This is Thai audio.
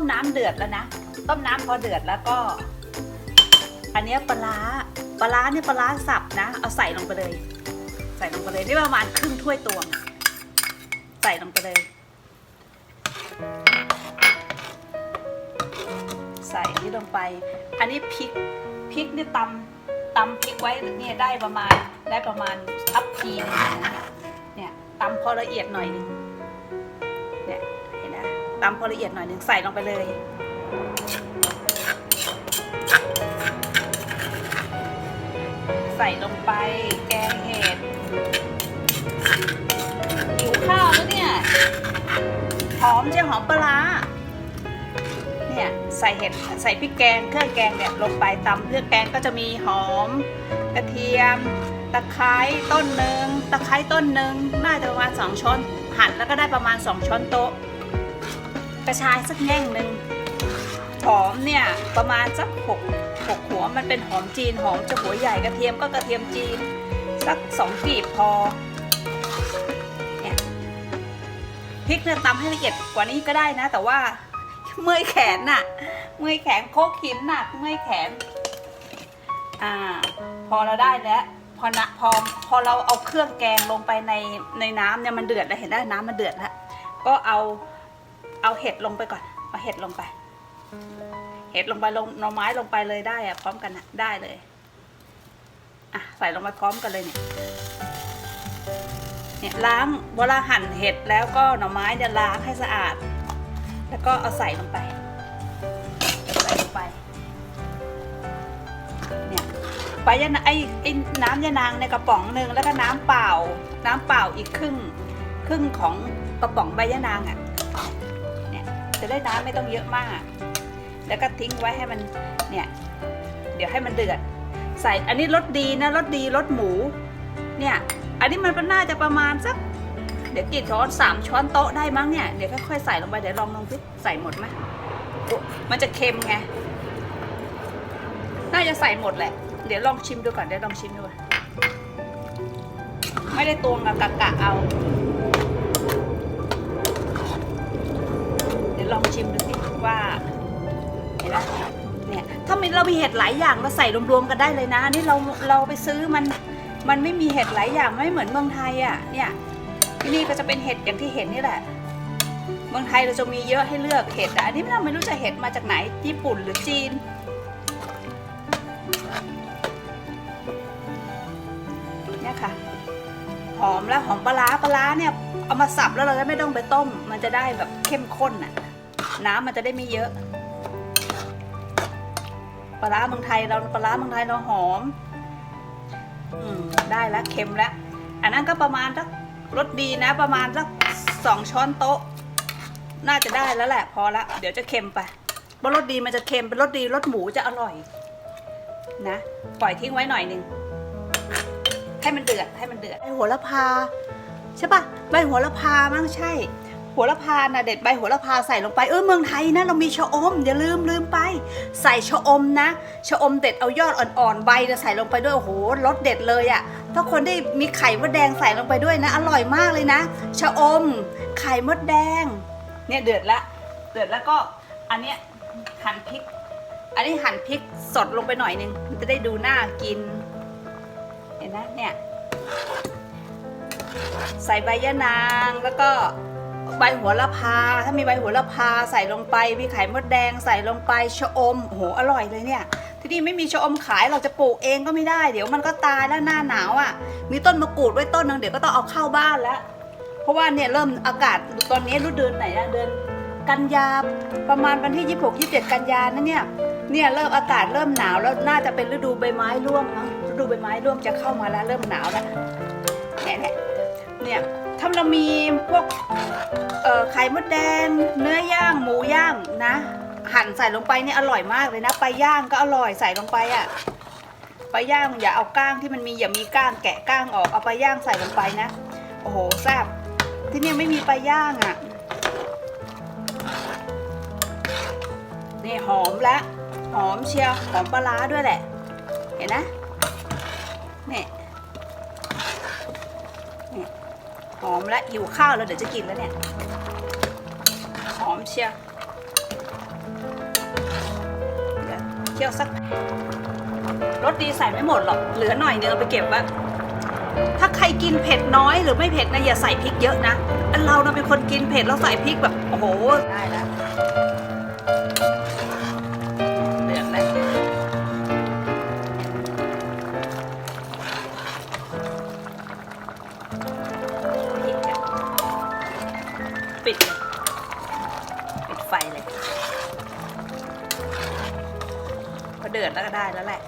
มน้ำเดือดแล้วนะ ต้มน้ำพอเดือดแล้วก็ อันนี้ปลาร้าปลาร้าเนี่ยปลาร้าสับนะ เอาใส่ลงไปเลย ใส่ลงไปเลยนี่ประมาณครึ่งถ้วยตวง ใส่ลงไปเลย ใส่นี่ลงไป อันนี้พริกพริกเนี่ยตำตำพริกไว้เนี่ยได้ประมาณได้ประมาณทัพพีหนึงนเนี่ยตำพอละเอียดหน่อยนึง ตำพอละเอียดหน่อยหนึงใส่ลงไปเลย ใส่ลงไปแกงเห็ดหิวข้าวแล้วเนี่ยหอมใช่หอมปลาเนี่ยใส่เห็ดใส่พริกแกงเครื่องแกงเนี่ยลงไปตำเครื่องแกงก็จะมีหอมกระเทียมตะไคร้ต้นหนึ่งตะไคร้ต้นหนึ่งน่าจะประมาณสองช้อนหั่นแล้วก็ได้ประมาณสองช้อนโต๊ะ กระชายสักแง่งหนึ่งหอมเนี่ยประมาณสักหกหกหัวมันเป็นหอมจีนหอมจะหัวใหญ่กระเทียมก็กระเทียมจีน สักสองกีบพอเนี่ยพริกเนี่ยตำให้ละเอียดกว่านี้ก็ได้นะ แต่ว่าเมื่อยแขนน่ะ เมื่อยแขนโคกหินหนักเมื่อยแขน อ่า พอเราได้แล้วพอนะพอพอเราเอาเครื่องแกงลงไปในในน้ำเนี่ยมันเดือดแล้วเห็นได้น้ำมันเดือดแล้วก็เอา เอาเห็ดลงไปก่อน เอาเห็ดลงไป เห็ดลงไปลงหน่อไม้ลงไปเลยได้อะพร้อมกันอะได้เลยอะใส่ลงไปพร้อมกันเลยเนี่ยเนี่ยล้างเวลาหั่นเห็ดแล้วก็หน่อไม้เนี่ยล้างให้สะอาด แล้วก็เอาใส่ลงไปใส่ลงไปเนี่ยใบยะนาไอ้ไอ้น้ำยะนางในกระป๋องหนึ่งแล้วก็น้ำเปล่า น้ำเปล่าอีกครึ่งครึ่งของกระป๋องใบยะนางอะ่ะ จะได้น้ำไม่ต้องเยอะมาก แล้วก็ทิ้งไว้ให้มันเนี่ย เดี๋ยวให้มันเดือด ใส่อันนี้รสดีนะรสดีรสหมู เนี่ย อันนี้มันน่าจะประมาณสัก เดี๋ยวกี่ช้อนสามช้อนโต๊ะได้มั้งเนี่ยเดี๋ยวค่อยๆใส่ลงไปเดี๋ยวลองลองพิใส่หมดไหมมันจะเค็มไงน่าจะใส่หมดแหละ เดี๋ยวลองชิมดูก่อนเดี๋ยวลองชิมดูไม่ได้ตวงกับกะกะเอา องชิมดูสิว่าเห็นไหมเนี่ยถ้ามีเรามีเห็ดหลายอย่างเราใส่รวมๆกันได้เลยนะนี่เราเราไปซื้อมันมันไม่มีเห็ดหลายอย่างไม่เหมือนเมืองไทยอะเนี่ยที่นี่ก็จะเป็นเห็ดอย่างที่เห็นนี่แหละเมืองไทยเราจะมีเยอะให้เลือกเห็ดอะอันนี้เราไม่รู้จะเห็ดมาจากไหนญี่ปุ่นหรือจีนเนี่ยค่ะหอมแล้วหอมปลาปลาเนี่ยเอามาสับแล้วเราก็ไม่ต้องไปต้ม มันจะได้แบบเข้มข้นน่ะ น้ำมันจะได้ไม่เยอะ ปลาร้าเมืองไทยเราปลาร้าเมืองไทยเราหอม อืมได้แล้วเค็มแล้วอันนั้นก็ประมาณสักรสดีนะ ประมาณสักสองช้อนโต๊ะ น่าจะได้แล้วแหละพอละเดี๋ยวจะเค็มไปเพราะรสดีมันจะเค็มเป็นรสดีรสหมูจะอร่อย นะปล่อยทิ้งไว้หน่อยหนึ่งให้มันเดือดให้มันเดือดใบโหระพา ใช่ปะใบโหระพามั้งใช่ โหระพานะเด็ดใบโหระพาใส่ลงไปเออเมืองไทยนะเรามีชะอมอย่าลืมลืมไป ใส่ชะอมนะชะอมเด็ดเอายอดอ่อนๆใบจะใส่ลงไปด้วยโอ้โหรสเด็ดเลยอะ่ะถ้าคนได้มีไข่มดแดงใส่ลงไปด้วยนะ อร่อยมากเลยนะชะอม ไข่มดแดง เนี่ยเดือดละเดือดแล้วก็อันเนี้ยหั่นพริก อันนี้หั่นพริกสดลงไปหน่อยนึงมันจะได้ดูน่ากิน เห็นนะเนี่ยใส่ใบยะนางแล้วก็ ใบหัวละพา ถ้ามีใบหัวละพาใส่ลงไป มีไข่มดแดงใส่ลงไปชะอมโอ้โหอร่อยเลยเนี่ย ที่นี่ไม่มีชะอมขายเราจะปลูกเองก็ไม่ได้ เดี๋ยวมันก็ตายแล้วหน้าหนาวอะ มีต้นมะกรูดไว้ต้นนึงเดี๋ยวก็ต้องเอาเข้าบ้านแล้ว เพราะว่าเนี่ยเริ่มอากาศตอนนี้ฤดูเดือนไหนนะเดือนกันยาประมาณวันที่ 26 27 กันยานะเนี่ยเนี่ยเริ่มอากาศเริ่มหนาวแล้วน่าจะเป็นฤดูใบไม้ร่วงเนาะฤดูใบไม้ร่วงจะเข้ามาแล้วเริ่มหนาวแล้วเนี่ยเนี่ย เนี่ยถ้าเรามีพวกไข่มดแดง เนื้อย่างหมูย่างนะ หั่นใส่ลงไปเนี่ยอร่อยมากเลยนะไปย่างก็อร่อยใส่ลงไปอะไปย่างอย่าเอาก้างที่มันมีอย่ามีก้างแกะก้างออกเอาไปย่างใส่ลงไปนะโอ้โหแซ่บที่นี่ไม่มีปลาย่างอะนี่หอมแล้วหอมเชียวหอมปลาร้าด้วยแหละ เห็นนะ หอมและหิวข้าวแล้วเดี๋ยวจะกินแล้วเนี่ย หอมเชียวเดี๋ยวเคี่ยวสักรสดีใส่ไม่หมดหรอก เหลือหน่อยเนึงเอาไปเก็บไว้ถ้าใครกินเผ็ดน้อยหรือไม่เผ็ดนะอย่าใส่พริกเยอะนะเราเราเป็นคนกินเผ็ดเราใส่พริกแบบโอ้โหได้แล้ว ไฟเลยพอเดือดแล้วก็ได้แล้วแหละ